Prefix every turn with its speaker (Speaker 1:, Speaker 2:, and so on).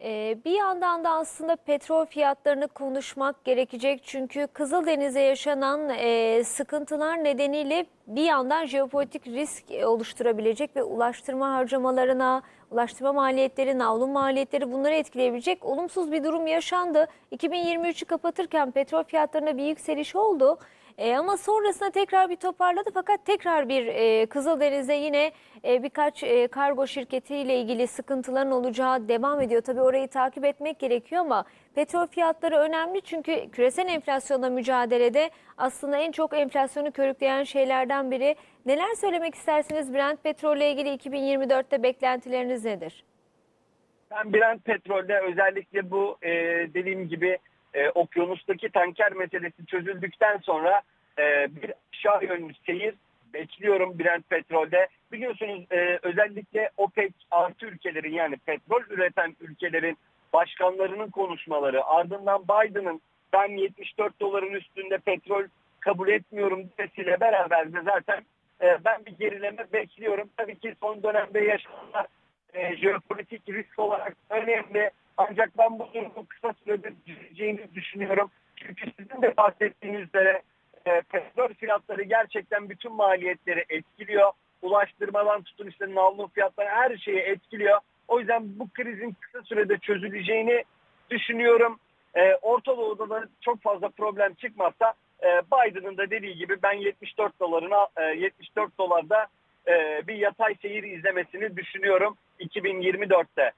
Speaker 1: Ee, bir yandan da aslında petrol fiyatlarını konuşmak gerekecek. Çünkü Kızıldeniz'e yaşanan e, sıkıntılar nedeniyle bir yandan jeopolitik risk e, oluşturabilecek ve ulaştırma harcamalarına, ulaştırma maliyetleri, navlun maliyetleri bunları etkileyebilecek olumsuz bir durum yaşandı. 2023'ü kapatırken petrol fiyatlarında bir yükseliş oldu. E, ama sonrasında tekrar bir toparladı fakat tekrar bir e, Kızıldeniz'de yine e, birkaç e, kargo şirketiyle ilgili sıkıntıların olacağı devam ediyor. Tabii orayı takip etmek gerekiyor ama petrol fiyatları önemli çünkü küresel enflasyonla mücadelede aslında en çok enflasyonu körükleyen şeylerden biri. Neler söylemek istersiniz Brent petrolle ilgili 2024'te beklentileriniz nedir?
Speaker 2: Ben Brent petrolde özellikle bu e, dediğim gibi e, okyanustaki tanker meselesi çözüldükten sonra e, bir aşağı yönlü seyir bekliyorum Brent petrolde. Biliyorsunuz e, özellikle OPEC artı ülkelerin yani petrol üreten ülkelerin başkanlarının konuşmaları ardından Biden'ın ben 74 doların üstünde petrol kabul etmiyorum demesiyle beraber de zaten e, ben bir gerileme bekliyorum. Tabii ki son dönemde yaşanan e, jeopolitik risk olarak önemli. Ancak ben bu durumu kısa sürede düzeleceğini düşünüyorum. Çünkü sizin de bahsettiğiniz üzere e, petrol fiyatları gerçekten bütün maliyetleri etkiliyor. Ulaştırmadan tutun işte navlun fiyatları her şeyi etkiliyor. O yüzden bu krizin kısa sürede çözüleceğini düşünüyorum. E, Orta Doğu'da da çok fazla problem çıkmazsa e, Biden'ın da dediği gibi ben 74 dolarına e, 74 dolarda e, bir yatay seyir izlemesini düşünüyorum 2024'te.